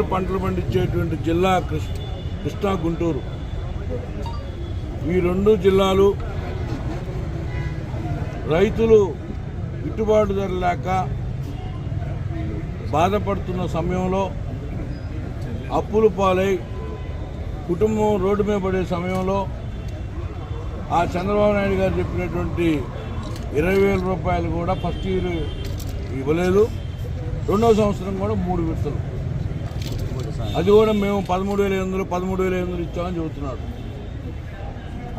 రకాల పంటలు పండించేటువంటి జిల్లా కృష్ణ కృష్ణా గుంటూరు. ఈ రెండు జిల్లాలు రైతులు గిట్టుబాటు ధర లేక బాధపడుతున్న సమయంలో అప్పులు పాలై కుటుంబం రోడ్డు మీద పడే సమయంలో ఆ చంద్రబాబు నాయుడు గారు చెప్పినటువంటి ఇరవై వేల రూపాయలు కూడా ఫస్ట్ ఇయర్ ఇవ్వలేదు. రెండో సంవత్సరం కూడా మూడు విడతలు. అది కూడా మేము పదమూడు వేల ఎనిమిదిలో పదమూడు వేల ఎనిమిదిలో ఇచ్చామని చెబుతున్నాడు.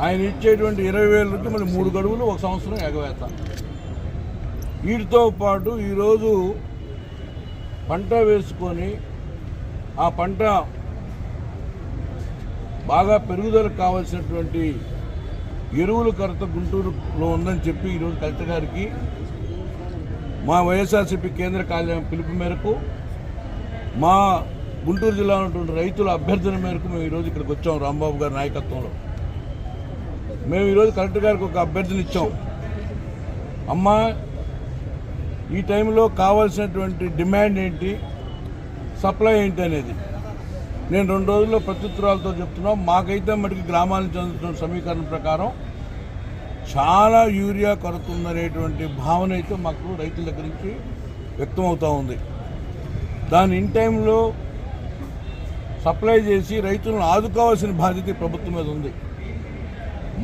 ఆయన ఇచ్చేటువంటి ఇరవై వేల నుంచి మళ్ళీ మూడు గడువులు ఒక సంవత్సరం ఎగవేత వీటితో పాటు ఈరోజు పంట వేసుకొని ఆ పంట బాగా పెరుగుదలకు కావాల్సినటువంటి ఎరువుల కొరత గుంటూరులో ఉందని చెప్పి ఈరోజు కలెక్టర్ గారికి మా వైఎస్ఆర్సీపీ కేంద్ర కార్యాలయం పిలుపు మేరకు మా గుంటూరు జిల్లాలో ఉన్నటువంటి రైతుల అభ్యర్థన మేరకు మేము ఈరోజు ఇక్కడికి వచ్చాం రాంబాబు గారి నాయకత్వంలో. మేము ఈరోజు కలెక్టర్ గారికి ఒక అభ్యర్థన ఇచ్చాం. అమ్మా ఈ టైంలో కావాల్సినటువంటి డిమాండ్ ఏంటి? సప్లై ఏంటి అనేది. నేను రెండు రోజుల్లో ప్రత్యుత్తరాలతో చెప్తున్నాం మాకైతే మటుకు గ్రామాలను చెందుతున్న సమీకరణ ప్రకారం చాలా యూరియా కొరత ఉందనేటువంటి భావన అయితే మాకు రైతుల దగ్గర నుంచి వ్యక్తమవుతూ ఉంది. దాని ఇన్ టైంలో సప్లై చేసి రైతులను ఆదుకోవాల్సిన బాధ్యత ప్రభుత్వం మీద ఉంది.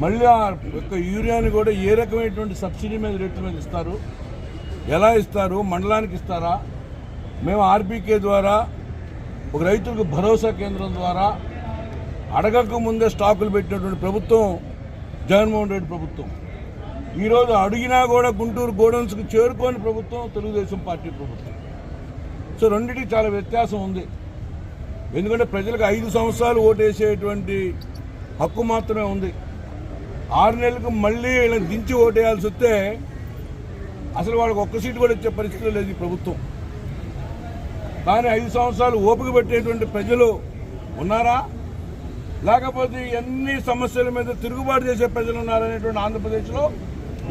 మళ్ళీ ఆ యొక్క యూరియాని కూడా ఏ రకమైనటువంటి సబ్సిడీ మీద రేట్ల మీద ఇస్తారు? ఎలా ఇస్తారు? మండలానికి ఇస్తారా? మేము ఆర్బీకే ద్వారా ఒక రైతులకు భరోసా కేంద్రం ద్వారా అడగక ముందే స్టాకులు పెట్టినటువంటి ప్రభుత్వం జగన్మోహన్ రెడ్డి ప్రభుత్వం. ఈరోజు అడిగినా కూడా గుంటూరు గోడౌన్స్కి చేరుకోని ప్రభుత్వం తెలుగుదేశం పార్టీ ప్రభుత్వం. సో రెండింటికి చాలా వ్యత్యాసం ఉంది. ఎందుకంటే ప్రజలకు ఐదు సంవత్సరాలు ఓటేసేటువంటి హక్కు మాత్రమే ఉంది. ఆరు నెలలకు మళ్ళీ వీళ్ళని దించి ఓటేయాల్సి వస్తే అసలు వాళ్ళకి ఒక్క సీటు కూడా ఇచ్చే పరిస్థితి లేదు ఈ ప్రభుత్వం. కానీ ఐదు సంవత్సరాలు ఓపిక పెట్టేటువంటి ప్రజలు ఉన్నారా? లేకపోతే ఎన్ని సమస్యల మీద తిరుగుబాటు చేసే ప్రజలు ఉన్నారనేటువంటి ఆంధ్రప్రదేశ్లో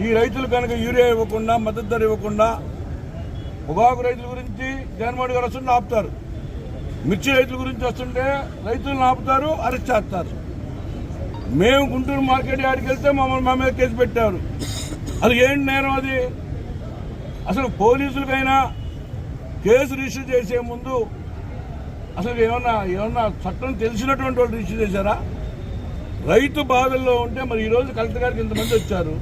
ఈ రైతులు కనుక యూరియా ఇవ్వకుండా మద్దతు ధర ఇవ్వకుండా పొగాకు రైతుల గురించి జగన్మోహన్ గారు వస్తుంటే ఆపుతారు. మిర్చి రైతుల గురించి వస్తుంటే రైతులను ఆపుతారు అరెస్ట్ చేస్తారు. మేము గుంటూరు మార్కెట్ యాడికి వెళ్తే మమ్మల్ని మా మీద కేసు పెట్టారు. అది ఏంటి నేరం అది? అసలు పోలీసులకైనా కేసు రిజిస్టర్ చేసే ముందు అసలు ఏమన్నా ఏమన్నా చట్టం తెలిసినటువంటి వాళ్ళు రిజిస్టర్ చేశారా? రైతు బాధల్లో ఉంటే మరి ఈరోజు కలెక్టర్ గారికి ఇంతమంది వచ్చారు.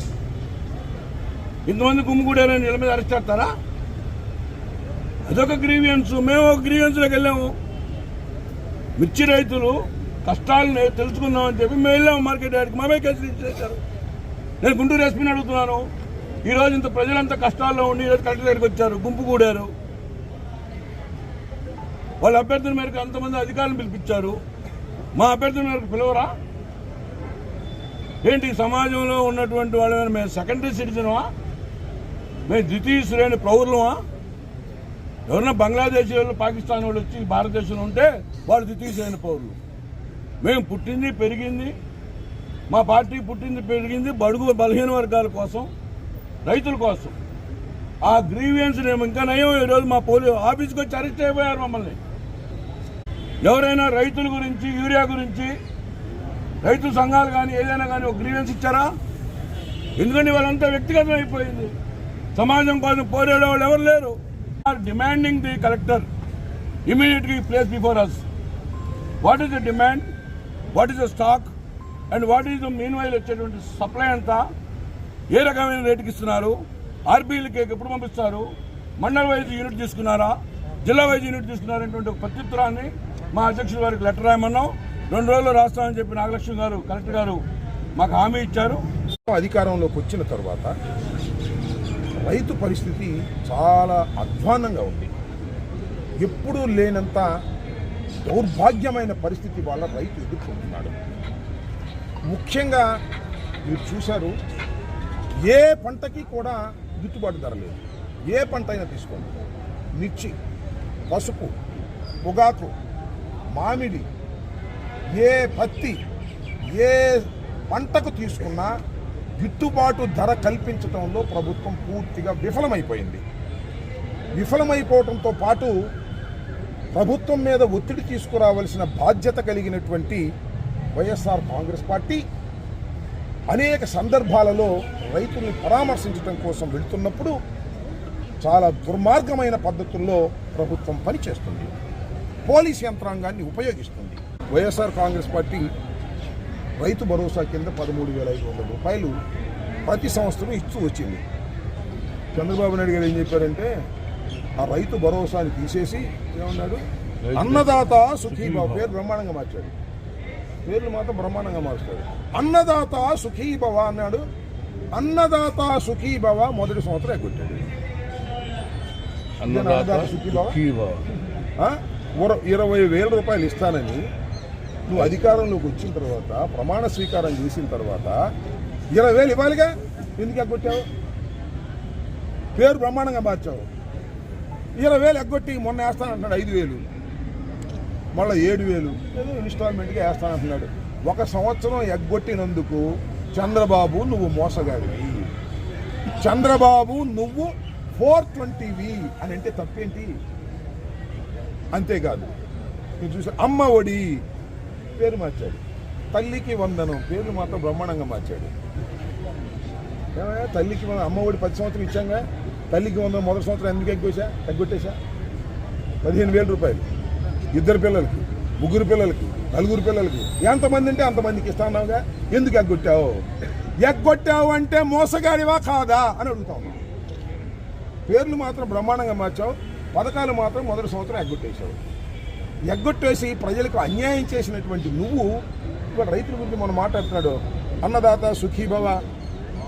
ఇంతమంది గుమ్మిగూడారని నీళ్ళ మీద అరెస్ట్ చేస్తారా? అదొక గ్రీవియన్స్ మేము ఒక గ్రీవియన్స్లోకి వెళ్ళాము. మిర్చి రైతులు కష్టాలను తెలుసుకుందామని చెప్పి మేము వెళ్ళాము మార్కెట్ యార్డ్కి మామే కేసులు ఇచ్చేసారు చేశారు. నేను గుంటూరు ఎస్పీని అడుగుతున్నాను. ఈరోజు ఇంత ప్రజలంతా కష్టాల్లో ఉండి ఈరోజు కలెక్టర్ దగ్గరికి వచ్చారు గుంపు కూడారు. వాళ్ళ అభ్యర్థుల మేరకు అంతమంది అధికారులను పిలిపించారు? మా అభ్యర్థుల మేరకు పిలవరా? ఏంటి సమాజంలో ఉన్నటువంటి వాళ్ళ మేము సెకండరీ సిటిజనమా మేము ద్వితీయ శ్రేణి పౌరులమా? ఎవరైనా బంగ్లాదేశ్ వాళ్ళు పాకిస్తాన్ వాళ్ళు వచ్చి భారతదేశంలో ఉంటే వాళ్ళు ద్వితీయ పౌరులు. మేము పుట్టింది పెరిగింది మా పార్టీ పుట్టింది పెరిగింది బడుగు బలహీన వర్గాల కోసం రైతుల కోసం. ఆ గ్రీవియన్స్ మేము ఇంకా నయం ఈరోజు మా పోలీసు ఆఫీస్కి వచ్చి అరెస్ట్ అయిపోయారు మమ్మల్ని. ఎవరైనా రైతుల గురించి యూరియా గురించి రైతు సంఘాలు కానీ ఏదైనా కానీ ఒక గ్రీవెన్స్ ఇచ్చారా? ఎందుకంటే వాళ్ళంతా వ్యక్తిగతం అయిపోయింది సమాజం కోసం పోరాడే వాళ్ళు ఎవరు లేరు. Are demanding the collector immediately place before us what is the demand what is the stock and what is the meanwhile వచ్చేటువంటి సప్లై అంతా? ఏ రకమైన రేటుకి ఇస్తున్నారు? ఆర్బీలకి ఎప్పుడు పంపిస్తారు? మండల వైజ్ యూనిట్ తీసుకున్నారా? జిల్లా వైజ్ యూనిట్ తీసుకున్నారనేటువంటి ఒక ప్రత్యుత్తరాన్ని మా అధ్యక్షుల వారికి లెటర్ రాయమన్నాం. రెండు రోజుల్లో రాస్తామని చెప్పి నాగలక్ష్మి గారు కలెక్టర్ గారు మాకు హామీ ఇచ్చారు. అధికారంలోకి వచ్చిన తర్వాత రైతు పరిస్థితి చాలా అధ్వాన్నంగా ఉంది. ఎప్పుడూ లేనంత దౌర్భాగ్యమైన పరిస్థితి వాళ్ళ రైతు ఎదుర్కొంటున్నాడు. ముఖ్యంగా మీరు చూశారు ఏ పంటకి కూడా గిట్టుబాటు ధర లేదు. ఏ పంట అయినా తీసుకోండి. మిర్చి పసుపు పొగాకు మామిడి ఏ పత్తి ఏ పంటకు తీసుకున్నా గిట్టుబాటు ధర కల్పించడంలో ప్రభుత్వం పూర్తిగా విఫలమైపోయింది. విఫలమైపోవడంతో పాటు ప్రభుత్వం మీద ఒత్తిడి తీసుకురావాల్సిన బాధ్యత కలిగినటువంటి వైఎస్ఆర్ కాంగ్రెస్ పార్టీ అనేక సందర్భాలలో రైతుల్ని పరామర్శించడం కోసం వెళుతున్నప్పుడు చాలా దుర్మార్గమైన పద్ధతుల్లో ప్రభుత్వం పనిచేస్తుంది. పోలీస్ యంత్రాంగాన్ని ఉపయోగిస్తుంది. వైఎస్ఆర్ కాంగ్రెస్ పార్టీ రైతు భరోసా కింద పదమూడు వేల ఐదు వందల రూపాయలు ప్రతి సంవత్సరం ఇస్తూ వచ్చింది. చంద్రబాబు నాయుడు గారు ఏం చెప్పారంటే ఆ రైతు భరోసాని తీసేసి ఏమన్నాడు? అన్నదాత సుఖీబాబు పేరు బ్రహ్మాండంగా మార్చాడు. పేర్లు మాత్రం బ్రహ్మాండంగా మార్చాడు. అన్నదాత సుఖీభవ అన్నాడు. అన్నదాత సుఖీభవ మొదటి సంవత్సరం ఎగ్గొట్టాడు అన్నదాత సుఖీభవ? సుఖీభవ. ఇరవై వేల రూపాయలు ఇస్తానని నువ్వు అధికారంలోకి వచ్చిన తర్వాత ప్రమాణ స్వీకారం చేసిన తర్వాత ఇరవై వేలు ఇవ్వాలిగా? ఎందుకు ఎగ్గొట్టావు? పేరు బ్రహ్మాండంగా మార్చావు. ఇరవై వేలు ఎగ్గొట్టి మొన్న వేస్తానంటున్నాడు ఐదు వేలు. మళ్ళీ ఏడు వేలు. ఏదో ఇన్స్టాల్మెంట్గా వేస్తానంటున్నాడు. ఒక సంవత్సరం ఎగ్గొట్టినందుకు చంద్రబాబు నువ్వు మోసగాడివి. చంద్రబాబు నువ్వు ఫోర్ ట్వంటీవి అని అంటే తప్పేంటి? అంతేకాదు. మీరు చూసా అమ్మ ఒడి పేరు మార్చాడు. తల్లికి వందనం పేర్లు మాత్రం బ్రహ్మాండంగా మార్చాడు. తల్లికి వందనం అమ్మ ఒడి పది సంవత్సరం ఇచ్చాంగా? తల్లికి వందనం మొదటి సంవత్సరం ఎందుకు ఎగ్గొచ్చా ఎగ్గొట్టేశా? పదిహేను వేల రూపాయలు. ఇద్దరు పిల్లలకి ముగ్గురు పిల్లలకి నలుగురు పిల్లలకి. ఎంతమంది అంటే అంతమందికి ఇస్తానావుగా ఎందుకు ఎగ్గొట్టావు? ఎగ్గొట్టావు అంటే మోసగాడివా కాదా అని అడుగుతాం పేర్లు మాత్రం బ్రహ్మాండంగా మార్చావు పథకాలు మాత్రం మొదటి సంవత్సరం ఎగ్గొట్టేశావు. ఎగ్గొట్టేసి ప్రజలకు అన్యాయం చేసినటువంటి నువ్వు ఇక్కడ రైతుల గురించి మనం మాట్లాడుతున్నాడు. అన్నదాత సుఖీభవ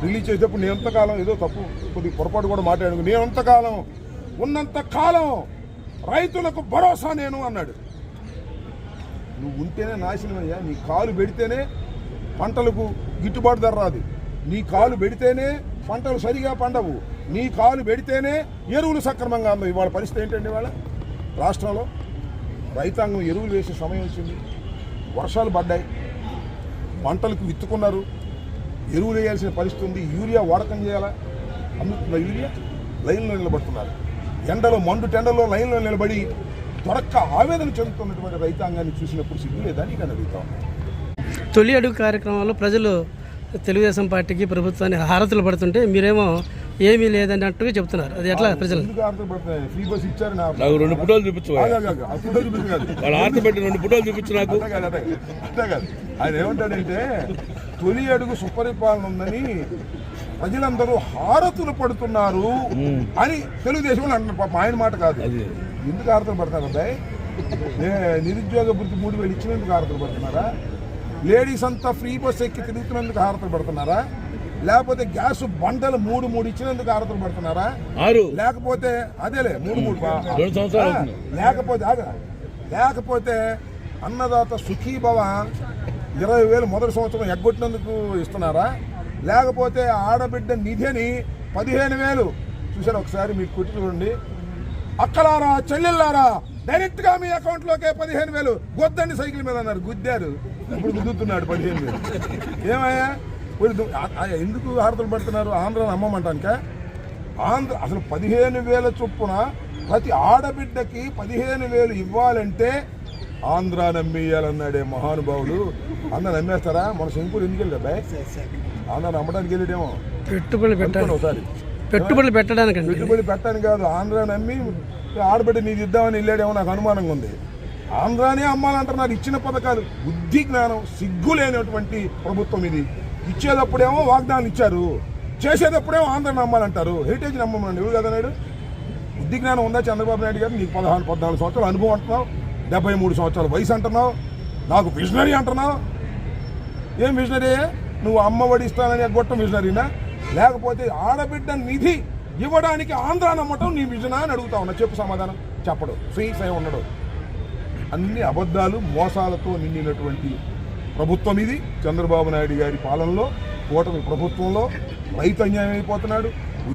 రిలీజ్ చేసేటప్పుడు నేను ఎంతకాలం ఏదో తప్పు కొద్ది పొరపాటు కూడా మాట్లాడాను. నేను ఎంతకాలం ఉన్నంత కాలం రైతులకు భరోసా నేను అన్నాడు. నువ్వు ఉంటేనే నాశనం అయ్యా నీ కాలు పెడితేనే పంటలకు గిట్టుబాటు ధర రాదు. నీ కాలు పెడితేనే పంటలు సరిగా పండవు. నీ కాలు పెడితేనే ఎరువులు సక్రమంగా అందవు ఇవాళ పరిస్థితి ఏంటండి ఇవాళ? రాష్ట్రంలో రైతాంగం ఎరువులు వేసే సమయం వచ్చింది. వర్షాలు పడ్డాయి. పంటలకు విత్తుకున్నారు. ఎరువులు వేయాల్సిన పరిస్థితి ఉంది. యూరియా వాడకం చేయాలా? అమ్ముతున్న యూరియా లైన్లో నిలబడుతున్నారు. ఎండలో మండు టెండలో లైన్లో నిలబడి దొరక్క ఆవేదన చెందుతున్నటువంటి రైతాంగాన్ని చూసినప్పుడు సిగ్గు లేదా నీకు అడుగుతా తొలి అడుగు కార్యక్రమంలో ప్రజలు తెలుగుదేశం పార్టీకి ప్రభుత్వాన్ని హారతులు పడుతుంటే మీరేమో ఏమీ లేదన్నట్టుగా చెప్తున్నారు. అది ఎట్లా ప్రజలు? ఎందుకు ఆర్థపడుతున్నాయి ఫ్రీ బస్ ఇచ్చారు నా నాకు రెండు ఫోటోలు చూపించు వాళ్ళు ఆర్త పెట్టి రెండు ఫోటోలు చూపించు నాకు. ఆయన ఏమంటాడంటే తొలి అడుగు సుపరిపాలన ఉందని ప్రజలందరూ హారతులు పడుతున్నారు అని తెలుగుదేశం వాళ్ళు అంటున్నారు. పాపం ఆయన మాట కాదు. అది. ఎందుకు హారతులు పడతారు అబ్బాయి? నిరుద్యోగ వృత్తి మూడు వేలు ఇచ్చినందుకు హారతులు పడుతున్నారా? లేడీస్ అంతా ఫ్రీ బస్ ఎక్కి తిరుగుతున్నందుకు హారతులు పడుతున్నారా? లేకపోతే గ్యాస్ బండలు మూడు మూడు ఇచ్చినందుకు హారతులు పడుతున్నారా? లేకపోతే అదేలే మూడు మూడు. లేకపోతే లేకపోతే అన్నదాత సుఖీభవ ఇరవై వేలు మొదటి సంవత్సరం ఎగ్గొట్టినందుకు ఇస్తున్నారా? లేకపోతే ఆడబిడ్డ నిధిని పదిహేను వేలు. చూసారు ఒకసారి మీకు కొట్టి చూడండి. అక్కలారా చెల్లెళ్ళారా డైరెక్ట్గా మీ అకౌంట్ లోకే పదిహేను వేలు. గొద్దండి సైకిల్ మీద అన్నారు. గుద్దారు. ఇప్పుడు గుద్దుతున్నాడు పదిహేను వేలు. ఏమయ్యా? ఆ- ఎందుకు హారతలు పడుతున్నారు? ఆంధ్రాని అమ్మమంటానిక? ఆంధ్ర అసలు పదిహేను వేల చొప్పున ప్రతి ఆడబిడ్డకి పదిహేను వేలు ఇవ్వాలంటే ఆంధ్ర నమ్మేయాలన్నాడే మహానుభావుడు అందరు నమ్మేస్తారా? మన శంకుడు ఎందుకు వెళ్ళి అబ్బాయి ఆంధ్ర నమ్మడానికి వెళ్ళాడేమో పెట్టుబడులు పెట్టాలి అనుకోండి ఒకసారి. పెట్టుబడులు పెట్టడానికండి. పెట్టుబడి పెట్టాను కాదు ఆంధ్ర నమ్మి ఆడబిడ్డ నీకు ఇద్దామని వెళ్ళాడేమో నాకు అనుమానంగా ఉంది. ఆంధ్రానే అమ్మాలంటున్నారు ఇచ్చిన పథకాలు. బుద్ధి జ్ఞానం సిగ్గు లేనటువంటి ప్రభుత్వం ఇది. ఇచ్చేటప్పుడేమో వాగ్దానం ఇచ్చారు. చేసేటప్పుడేమో ఆంధ్ర నమ్మాలంటారు. హెరిటేజ్ నమ్మమని ఎవరు కదా నాయుడు? బుద్ధి జ్ఞానం ఉందా చంద్రబాబు నాయుడు గారు? నీకు పదహారు పద్నాలుగు సంవత్సరాలు అనుభవం అంటున్నావు. డెబ్బై మూడు సంవత్సరాల వయసు అంటున్నావు. నాకు విజనరీ అంటున్నావు. ఏం మిషనరీ నువ్వు అమ్మ ఒడి ఇస్తానని ఎగ్గొట్టం మిషనరీనా లేకపోతే ఆడబిడ్డ నిధి ఇవ్వడానికి ఆంధ్ర నమ్మటం నీ విజనా అని అడుగుతా ఉన్నా. చెప్పు సమాధానం. చెప్పడు. ఫ్రీ సై ఉండడు. అన్ని అబద్ధాలు మోసాలతో నిండినటువంటి ప్రభుత్వం ఇది. చంద్రబాబు నాయుడు గారి పాలనలో కూటమి ప్రభుత్వంలో రైతు అన్యాయం అయిపోతున్నాడు.